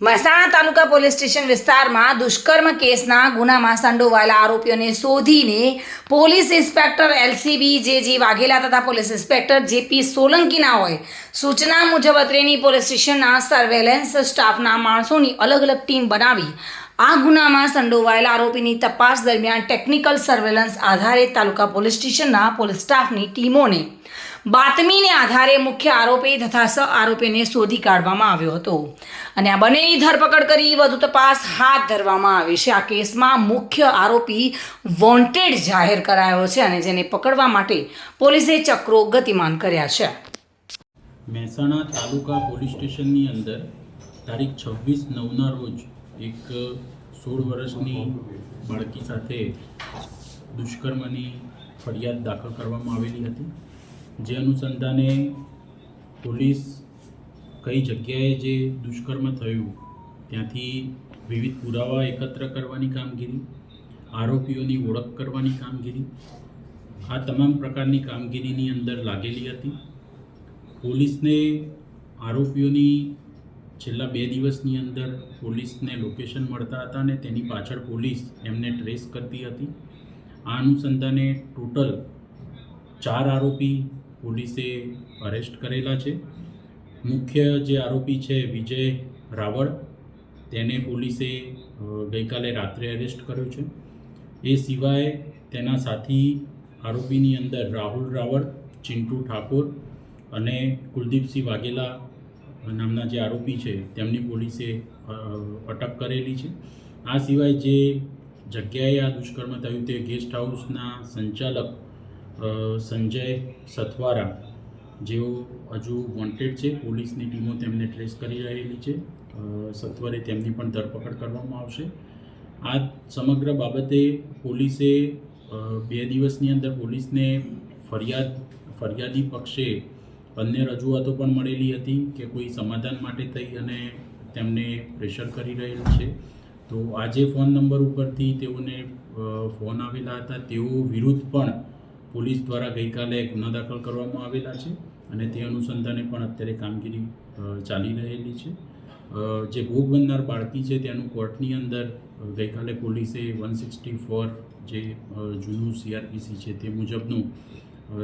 મહેસાણા તાલુકા police station વિસ્તારમાં દુષ્કર્મ કેસના ગુનામાં સંડોવાયેલા આરોપીઓને શોધીને પોલીસ ઇન્સ્પેક્ટર એલસીબી જે જી વાઘેલા તથા પોલીસ ઇન્સ્પેક્ટર જેપી સોલંકીના હોય, સૂચના મુજબ અત્રેની પોલીસ સ્ટેશનના સર્વેલન્સ સ્ટાફના માણસોની અલગ અલગ ટીમ બનાવી આ ગુનામાં સંડોવાયેલા આરોપીની તપાસ દરમિયાન ટેકનિકલ સર્વેલન્સ આધારે તાલુકા પોલીસ સ્ટેશનના પોલીસ સ્ટાફની ટીમોને બાતમીને આધારે મુખ્ય આરોપી તથા સહ આરોપીને શોધી કાઢવામાં આવ્યો હતો. અને આ બંનેની ધરપકડ કરી વધુ તપાસ હાથ ધરવામાં આવી છે. આ કેસમાં મુખ્ય આરોપી વોન્ટેડ જાહેર કરાયો છે અને જેને પકડવા માટે પોલીસે ચક્રો ગતિમાન કર્યા છે. મહેસાણા તાલુકા પોલીસ સ્ટેશનની અંદર તારીખ છવ્વીસ નવના રોજ એક સોળ વર્ષની બાળકી સાથે દુષ્કર્મની ફરિયાદ દાખલ કરવામાં આવેલી હતી. જે અનુસંધાને પોલીસ કઈ જગ્યાએ જે દુષ્કર્મ થયું, ત્યાંથી વિવિધ પુરાવા એકત્ર કરવાની કામગીરી, આરોપીઓની ઓળખ કરવાની કામગીરી, આ તમામ પ્રકારની કામગીરીની અંદર લાગેલી હતી. પોલીસને આરોપીઓની છેલ્લા બે દિવસની અંદર પોલીસને લોકેશન મળતા હતા અને તેની પાછળ પોલીસ એમને ટ્રેસ કરતી હતી. આ અનુસંધાને ટોટલ ચાર આરોપી પોલીસે અરેસ્ટ કરેલા છે. મુખ્ય જે આરોપી છે વિજય રાવળ, તેને પોલીસે ગઈકાલે રાત્રે અરેસ્ટ કર્યો છે. એ સિવાય તેના સાથી આરોપીની અંદર રાહુલ રાવળ, ચિંટુ ઠાકોર અને કુલદીપસિંહ વાઘેલા નામના જે આરોપી છે તેમની પોલીસે અટક કરેલી છે. આ સિવાય જે જગ્યાએ આ દુષ્કર્મ થયું તે ગેસ્ટ હાઉસના સંચાલક સંજય સથવારા જેઓ હજુ વોન્ટેડ છે, પોલીસની ટીમો તેમને ટ્રેસ કરી રહેલી છે. સત્વરે તેમની પણ ધરપકડ કરવામાં આવશે. આ સમગ્ર બાબતે પોલીસે બે દિવસની અંદર પોલીસને ફરિયાદ, ફરિયાદી પક્ષે અન્ય રજૂઆતો પણ મળેલી હતી કે કોઈ સમાધાન માટે થઈ અને તેમને પ્રેશર કરી રહેલ છે. તો આજે ફોન નંબર ઉપરથી તેઓને ફોન આવેલા હતા. તેઓ વિરુદ્ધ પણ પોલીસ દ્વારા ગઈકાલે ગુના દાખલ કરવામાં આવેલા છે અને તે અનુસંધાને પણ અત્યારે કામગીરી ચાલી રહેલી છે. જે ભોગ બનનાર બાળકી છે તેનું કોર્ટની અંદર ગઈકાલે પોલીસે વન સિક્સટી ફોર જે જૂનું સીઆરપીસી છે તે મુજબનું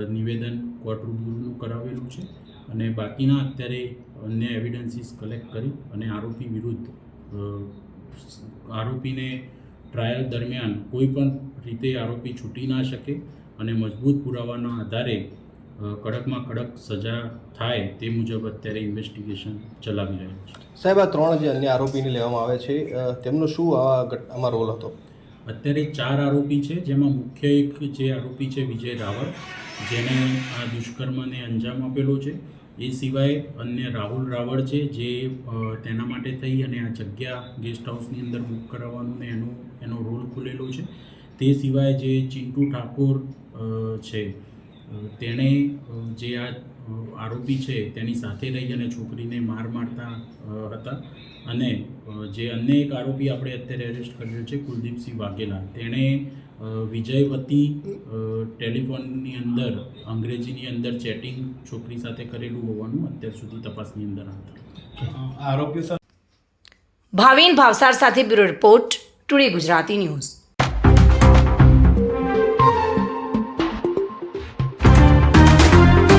નિવેદન કોર્ટ રૂબરૂનું કરાવેલું છે અને બાકીના અત્યારે અન્ય એવિડન્સીસ કલેક્ટ કરી અને આરોપી વિરુદ્ધ આરોપીને ટ્રાયલ દરમિયાન કોઈ પણ રીતે આરોપી છૂટી ના શકે અને મજબૂત પુરાવાના આધારે કડકમાં કડક સજા થાય તે મુજબ અત્યારે ઇન્વેસ્ટિગેશન ચલાવી રહ્યું છે. સાહેબ આ ત્રણ જે અન્ય આરોપીને લેવામાં આવે છે તેમનો શું આમાં રોલ હતો? અત્યારે ચાર આરોપી છે જેમાં મુખ્ય એક જે આરોપી છે વિજય રાવળ જેને આ દુષ્કર્મને અંજામ આપેલો છે. એ સિવાય અન્ય રાહુલ રાવળ છે જે તેના માટે થઈ અને આ જગ્યા ગેસ્ટ હાઉસની અંદર બુક કરાવવાનું ને એનો એનો રોલ ખુલેલો છે. તે સિવાય જે ચિંટુ ઠાકોર છે તેણે જે આ આરોપી છે તેની સાથે રહી અને છોકરીને માર મારતા હતા. અને જે અન્ય એક આરોપી આપણે અત્યારે એરેસ્ટ કર્યો છે કુલદીપસિંહ વાઘેલા. તેણે વિજયવતી ટેલિફોનની અંદર અંગ્રેજીની અંદર ચેટિંગ છોકરી સાથે કરેલું હોવાનું અત્યાર સુધી તપાસની અંદર હતા ભાવિન ભાવસાર સાથે bureau report today Gujarati news.